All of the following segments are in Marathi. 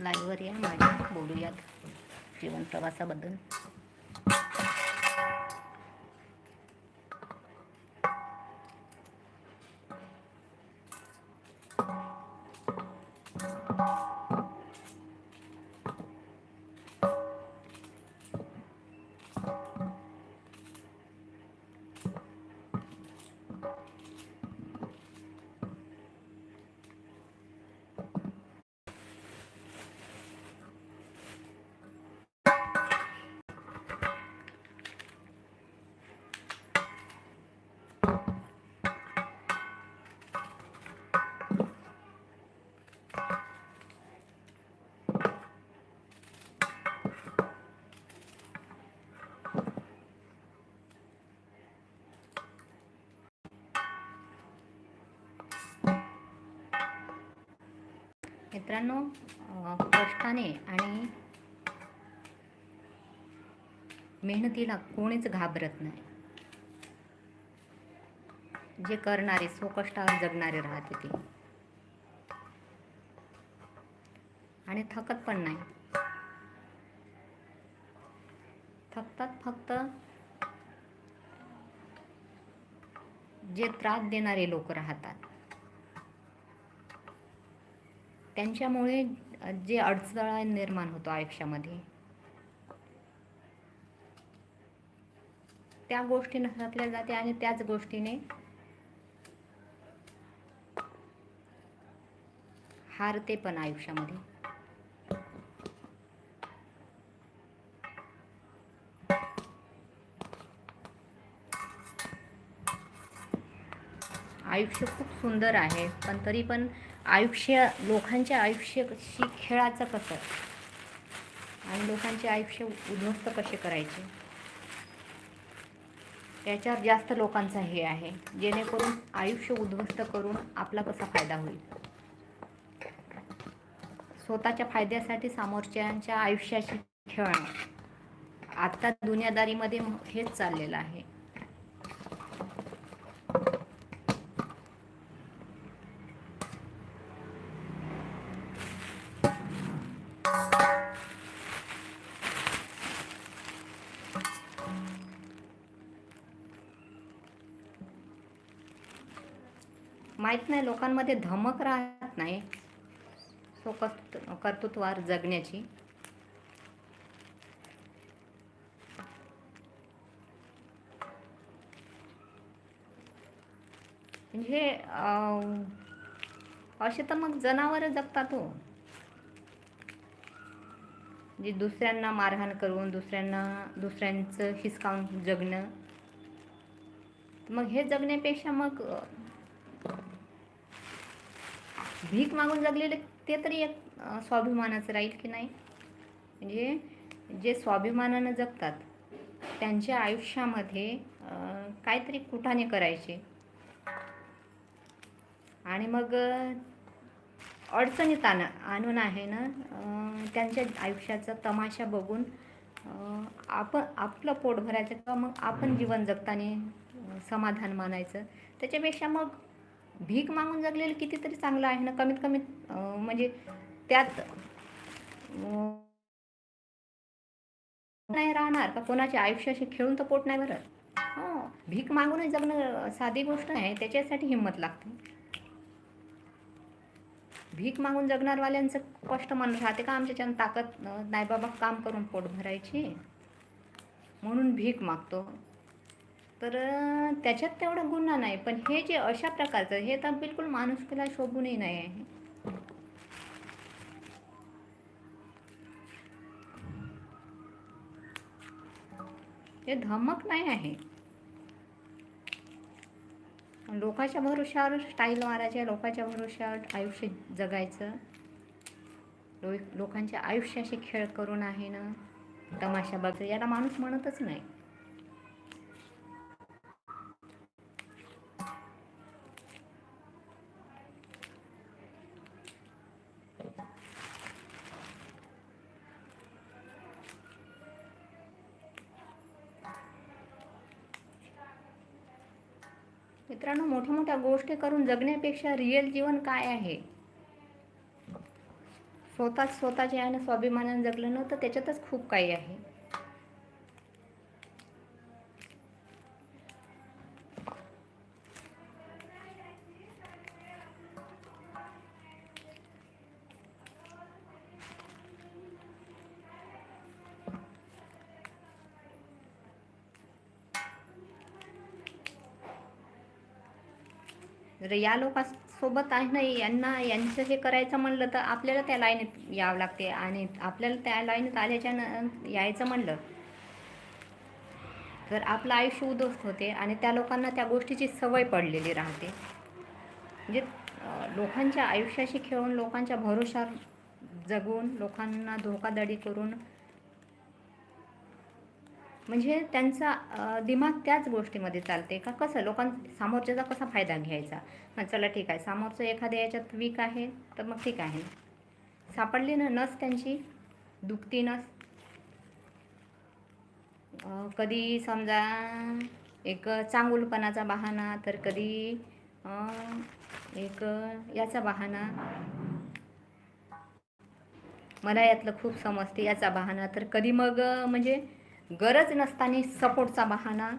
लाईव्हवर या. माझ्या बोलूयात जीवन प्रवासाबद्दल. मित्रांनो कष्टाने आणि मेहनतीला कोणीच घाबरत नाही. जे करणारे स्वकष्टावर जगणारे राहते ते. आणि थकत पण नाही. थकतात फक्त जे त्रास देणारे लोक राहतात. त्यांच्यामुळे जे अडथळा निर्माण होतो आयुष्यामध्ये त्या गोष्टी नसल्या जाते आणि त्याच गोष्टीने हारते पण आयुष्यामध्ये. आयुष्य खूप सुंदर आहे पण तरी पण आयुष्य लोकांच्या आयुष्याशी खेळाचं कसं? आणि लोकांचे आयुष्य उद्ध्वस्त कसे करायचे? त्याच्यावर जास्त लोकांचा हे आहे. जेणेकरून आयुष्य उद्ध्वस्त करून आपला कसा फायदा होईल? स्वतःच्या फायद्यासाठी समोरच्यांच्या आयुष्याशी खेळणं. आत्ता दुनियादारीमध्ये हेच चाललेलं आहे. माहीत नाही लोकांमध्ये धमक राहत नाही. सो कर्त कर्तृत्वावर जगण्याची. म्हणजे असे तर मग जनावर जगतात हो. जे दुसऱ्यांना मारहाण करून दुसऱ्यांना दुसऱ्यांचं हिसकावून जगणं. मग हे जगण्यापेक्षा मग भीक मागून जगलेले ते तरी एक स्वाभिमानाचं राहील की नाही? म्हणजे जे स्वाभिमानानं जगतात त्यांच्या आयुष्यामध्ये काहीतरी कुठाने करायचे. आणि मग अडचणीत आण आणून आहे ना त्यांच्या आयुष्याचा तमाशा बघून आपण आपलं पोट भरायचं किंवा मग आपण जीवन जगताना समाधान मानायचं. त्याच्यापेक्षा मग भीक मागून जगलेलं कितीतरी चांगलं आहे ना कमीत कमी म्हणजे त्यात नाही राहणार का? कोणाच्या आयुष्याशी खेळून तर पोट नाही भरत. हो, भीक मागूनच जगणं साधी गोष्ट नाही त्याच्यासाठी हिंमत लागते. भीक मागून जगणारवाल्यांचं कष्ट मन राहते का? आमच्याच्यानं ताकद नाही बाबा काम करून पोट भरायची. म्हणून भीक मागतो. तर त्याच्यात तेवढा गुन्हा नाही पण हे जे अशा प्रकारचं हे तर बिलकुल माणुसकीला शोभूनही नाही आहे. हे धमक नाही आहे. लोकांच्या भरोश्यावर स्टाईल मारायच्या लोकांच्या भरोश्यावर आयुष्य जगायचं. लो लोकांच्या आयुष्याशी खेळ करून आहे ना तमाशा बघ याला माणूस म्हणतच नाही. मित्रांनो मोठ्या मोठ्या गोष्टी करून जगण्यापेक्षा रिअल जीवन काय आहे? स्वतःच स्वतःचे आणि स्वाभिमानाने जगलं ना तर त्याच्यातच खूप काही आहे. जर या लोकांसोबत आहे ना यांना यांचं हे करायचं म्हणलं तर आपल्याला त्या लाईनीत यावं लागते आणि आपल्याला त्या लाईनीत आल्याच्या यायचं म्हणलं. तर आपलं आयुष्य उद्ध्वस्त होते आणि त्या लोकांना त्या गोष्टीची सवय पडलेली राहते. म्हणजे लोकांच्या आयुष्याशी खेळून लोकांच्या भरोशावर जगून लोकांना धोकाधडी करून म्हणजे त्यांचा दिमाग त्याच गोष्टीमध्ये चालते का कसं? लोकां समोरच्याचा कसा फायदा घ्यायचा? हां चला ठीक आहे. समोरचं एखाद्या याच्यात वीक आहे तर मग ठीक आहे. सापडली ना नस त्यांची? दुखती नस? कधी समजा एक चांगुलपणाचा बहाणा तर कधी एक याचा बहाणा मला यातलं खूप समजते याचा बहाणा तर कधी मग म्हणजे गरज नसताना सपोर्टचा बहाणा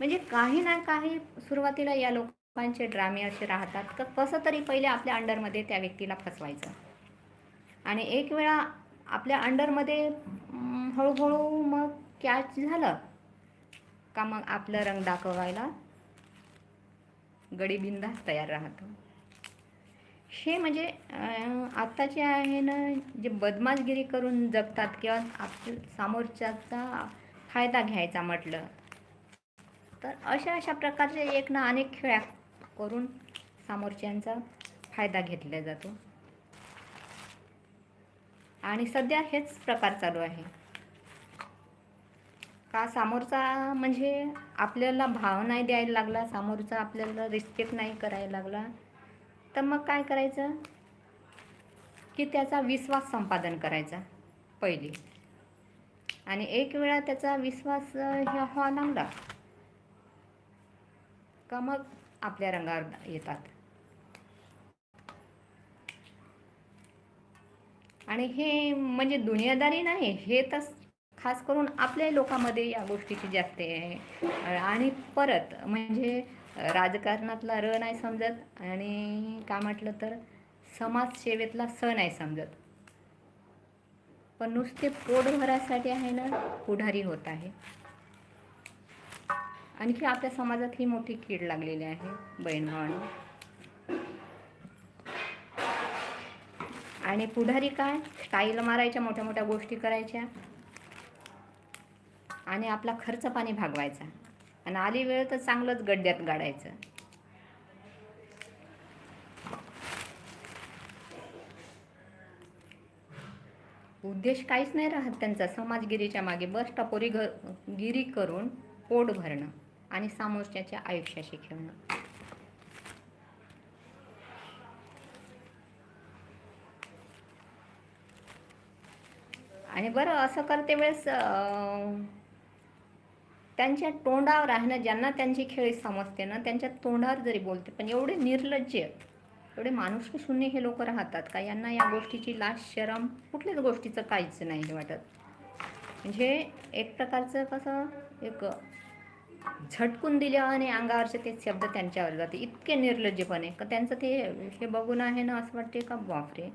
म्हणजे काही ना काही सुरुवातीला या लोकांचे ड्रामे असे राहतात तर कसं तरी पहिले आपल्या अंडरमध्ये त्या व्यक्तीला फसवायचं. आणि एक वेळा आपल्या अंडरमध्ये हळूहळू मग कॅच झालं का मग आपलं रंग दाखवायला गडीबिंदा तयार राहतो. हे म्हणजे आत्ताचे आहे ना जे बदमाशगिरी करून जगतात किंवा आप समोरच्याचा फायदा घ्यायचा म्हटलं तर अशा अशा प्रकारचे एक ना अनेक खेळ्या करून समोरच्यांचा फायदा घेतला जातो. आणि सध्या हेच प्रकार चालू आहे. का समोरचा म्हणजे आपल्याला भाव नाही द्यायला लागला समोरचा आपल्याला रिस्पेक्ट नाही करायला लागला तर मग काय करायचं? की त्याचा विश्वास संपादन करायचा पहिली. आणि एक वेळा त्याचा विश्वास व्हावा लागला का मग आपल्या रंगावर येतात. आणि हे म्हणजे दुनियादारी नाही हे तर खास करून आपल्या लोकांमध्ये या गोष्टीची जास्त आहे. आणि परत म्हणजे राजकारणातला र नाही समजत आणि का म्हटलं तर समाजसेवेतला स नाही समजत. पण नुसते पोट भरायसाठी आहे ना पुढारी होत आहे. आणखी आपल्या समाजात ही मोठी कीड लागलेली आहे बहीण भावाने आणि पुढारी काय? स्टाईल मारायच्या मोठ्या मोठ्या गोष्टी करायच्या. आणि आपला खर्च पाणी भागवायचा. आणि आली वेळ तर चांगलंच गड्ड्यात गाडायचं. उद्देश काहीच नाही राहत त्यांचा. समाजगिरीच्या मागे बस टपोरी घ गिरी करून पोट भरणं आणि सामोरच्याच्या आयुष्याशी खेळणं. आणि बरं असं करते वेळेस त्यांच्या तोंडावर आहे ना ज्यांना त्यांची खेळी समजते ना त्यांच्या तोंडावर जरी बोलते पण एवढे निर्लज्ज एवढे माणुसकी शून्य हे लोक राहतात का? यांना या गोष्टीची लाज शरम कुठल्याच गोष्टीचं काहीच नाही वाटत. म्हणजे एक प्रकारचं कसं एक झटकून दिले आणि अंगावरचे ते शब्द त्यांच्यावर जाते. इतके निर्लज्जपणे. का त्यांचं ते हे बघून आहे ना असं वाटते का बापरे.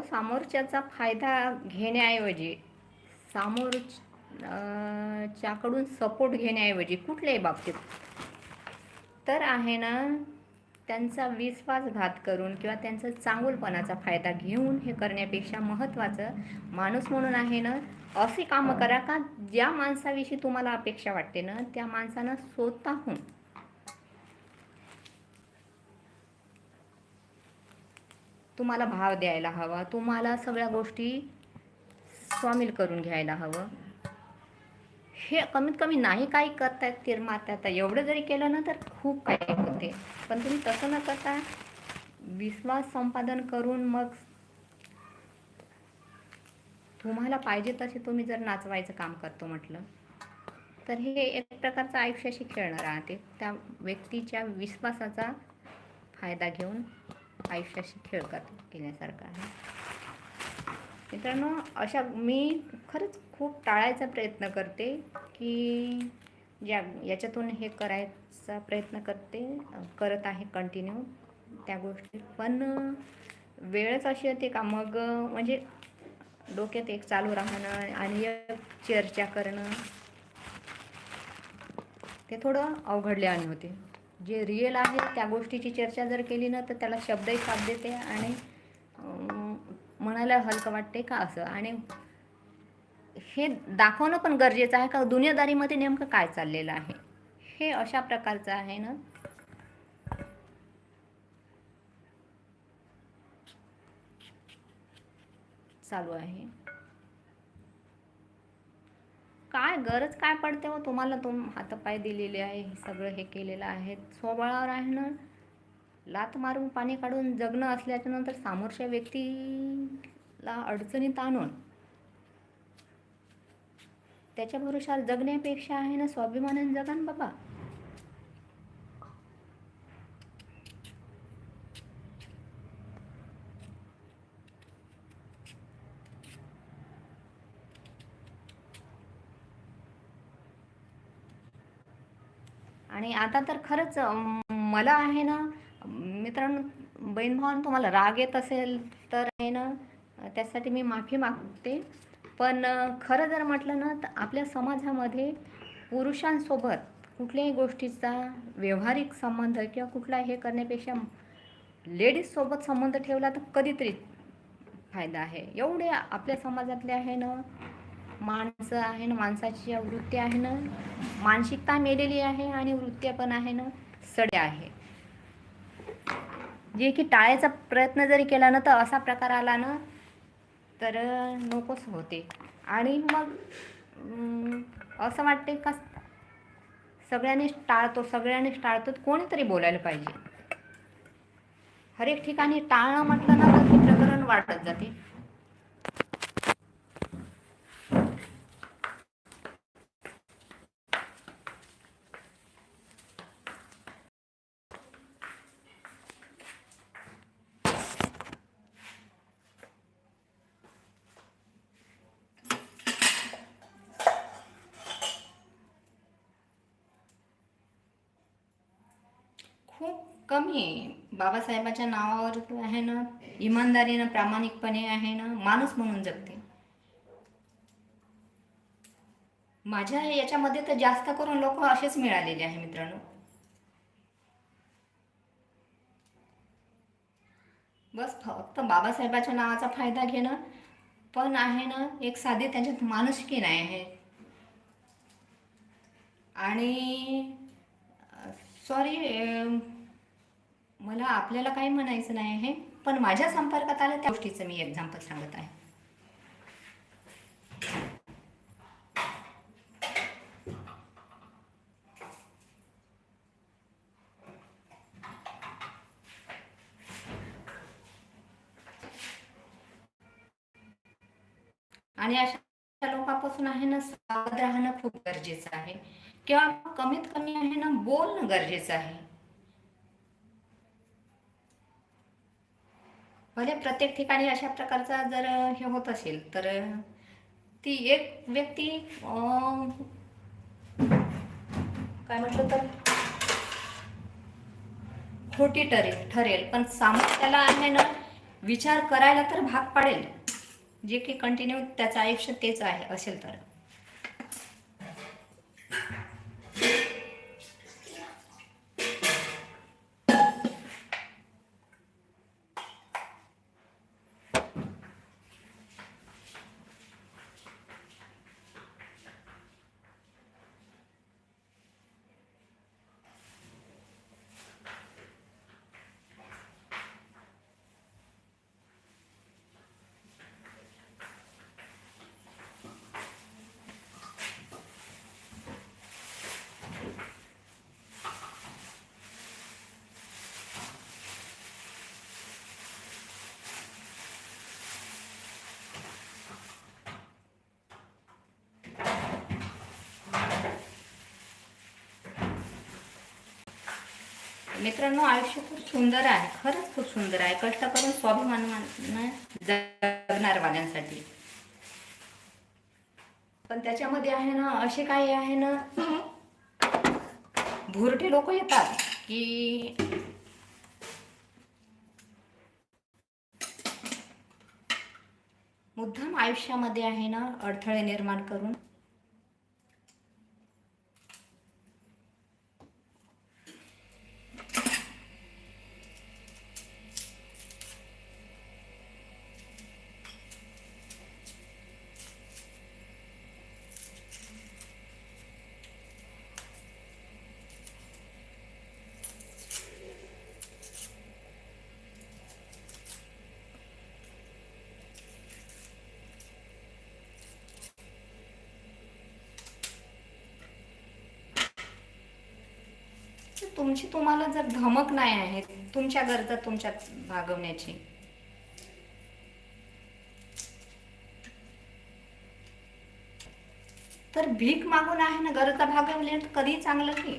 अहो समोरच्याचा फायदा घेण्याऐवजी समोर च्याकडून सपोर्ट घेण्याऐवजी कुठल्याही बाबतीत तर आहे ना त्यांचा विश्वासघात करून किंवा त्यांचा चांगुलपणाचा फायदा घेऊन हे करण्यापेक्षा महत्त्वाचं माणूस म्हणून आहे ना असे कामं करा का ज्या माणसाविषयी तुम्हाला अपेक्षा वाटते ना त्या माणसानं स्वतःहून तुम्हाला भाव द्यायला हवा तुम्हाला सगळ्या गोष्टी सामील करून घ्यायला हवं. हे कमीत कमी नाही काही करतायत तीर मारतायत एवढं जरी केलं ना तर खूप काही होते. पण तुम्ही तसं न करता विश्वास संपादन करून मग तुम्हाला पाहिजे तसे तुम्ही जर नाचवायचं काम करतो म्हटलं तर हे एक प्रकारचं आयुष्याशी खेळणं राहते. त्या व्यक्तीच्या विश्वासाचा फायदा घेऊन आयुष्याशी खेळ कर केल्यासारखं आहे. मित्रांनो अशा मी खरंच खूप टाळायचा प्रयत्न करते की ज्या याच्यातून हे करायचा प्रयत्न करते करत आहे कंटिन्यू त्या गोष्टी. पण वेळच अशी होते का मग म्हणजे डोक्यात एक चालू राहणं आणि एक चर्चा करणं ते थोडं अवघडल्याने होते. जे रिअल आहे त्या गोष्टीची चर्चा जर केली ना तर त्याला शब्दही साथ देते आणि मनाला हलकं वाटते का असं? आणि हे दाखवणं पण गरजेचं आहे का? दुनियादारीमध्ये नेमकं काय चाललेलं आहे? हे अशा प्रकारचं आहे ना? चालू आहे. काय गरज काय पडते हो? तुम्हाला तुम हातपाय दिलेले आहे हे सगळं हे केलेलं आहे. स्वबळावर आहे ना? लात मारून पाणी काढून जगणं असल्याच्या नंतर समोरच्या व्यक्तीला अडचणीत आणून त्याच्या भरोशावर जगण्यापेक्षा आहे ना स्वाभिमानाने जगा ना बाबा. आणि आता तर खरंच मला आहे ना मित्रांनो बहीण भावांनो तुम्हाला राग येत असेल तर आहे ना त्यासाठी मी माफी मागते. पण खरं जर म्हटलं ना तर आपल्या समाजामध्ये पुरुषांसोबत कुठल्याही गोष्टीचा व्यावहारिक संबंध किंवा कुठला हे करण्यापेक्षा लेडीजसोबत संबंध ठेवला तर कधीतरी फायदा आहे. एवढे आपल्या समाजातले आहे ना माणसं आहे ना माणसाची वृत्ती आहे ना मानसिकता मेलेली आहे आणि वृत्त्या पण आहे ना सड्या आहे. जे की टाळायचा प्रयत्न जरी केला ना तर असा प्रकार आला ना तर नकोच होते. आणि मग असं वाटते का सगळ्यांनीच टाळतो सगळ्यांनीच टाळतो कोणीतरी बोलायला पाहिजे. हर एक ठिकाणी टाळणं म्हटलं ना तर हे प्रकरण वाढत जाते. खूप कमी आहे. बाबासाहेबाच्या नावावर आहे ना इमानदारीनं प्रामाणिकपणे आहे ना माणूस म्हणून जगते. माझ्या याच्यामध्ये तर जास्त करून लोक असेच मिळालेले आहे मित्रांनो. बस फक्त बाबासाहेबाच्या नावाचा फायदा घेणं पण आहे ना एक साधी त्यांच्यात माणुसकी नाही आहे. आणि सॉरी um, मला आपल्याला काही म्हणायचं नाही आहे पण माझ्या संपर्कात आलं त्या गोष्टीचं मी एक्झाम्पल सांगत आहे. आणि अशा लोकांपासून आहे ना सावध राहणं खूप गरजेचं आहे. किंवा कमीत कमी आहे ना बोलणं गरजेचं आहे. भले प्रत्येक ठिकाणी अशा प्रकारचा जर हे होत असेल तर ती एक व्यक्ती काय म्हटलं तर खोटी ठरेल ठरेल. पण सामर्थ्याला आहे ना विचार करायला तर भाग पाडेल. जे की कंटिन्यू त्याचं आयुष्य तेच आहे असेल तर. मित्रांनो आयुष्य खूप सुंदर आहे. खरंच खूप सुंदर आहे. कष्ट करून स्वाभिमानानं जगणारवाल्यांसाठी. पण त्याच्यामध्ये आहे ना असे काही आहे ना भुरटे लोक येतात की मुद्दाम आयुष्यामध्ये आहे ना अडथळे निर्माण करून तुमची तुम्हाला जर धमक नाही आहे तुमच्या गरजा तुमच्यात भागवण्याची. तर भीक मागून आहे ना गरजा भागवली तर कधी चांगलं की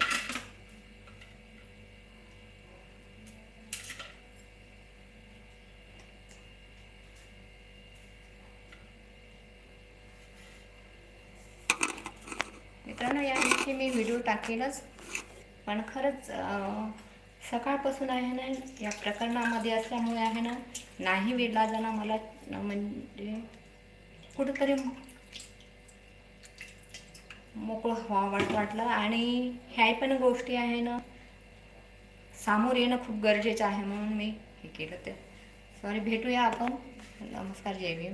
मित्रांनो या मी व्हिडिओ टाकेलच. पण खरंच सकाळपासून आहे ना या प्रकरणामध्ये असल्यामुळे आहे ना नाही विलाजानं मला म्हणजे कुठंतरी मोकळं व्हा वाट वाटलं. आणि ह्या पण गोष्टी आहे ना सामोर येणं खूप गरजेचं आहे म्हणून मी हे केलं ते. सॉरी भेटूया आपण. नमस्कार जय भीम.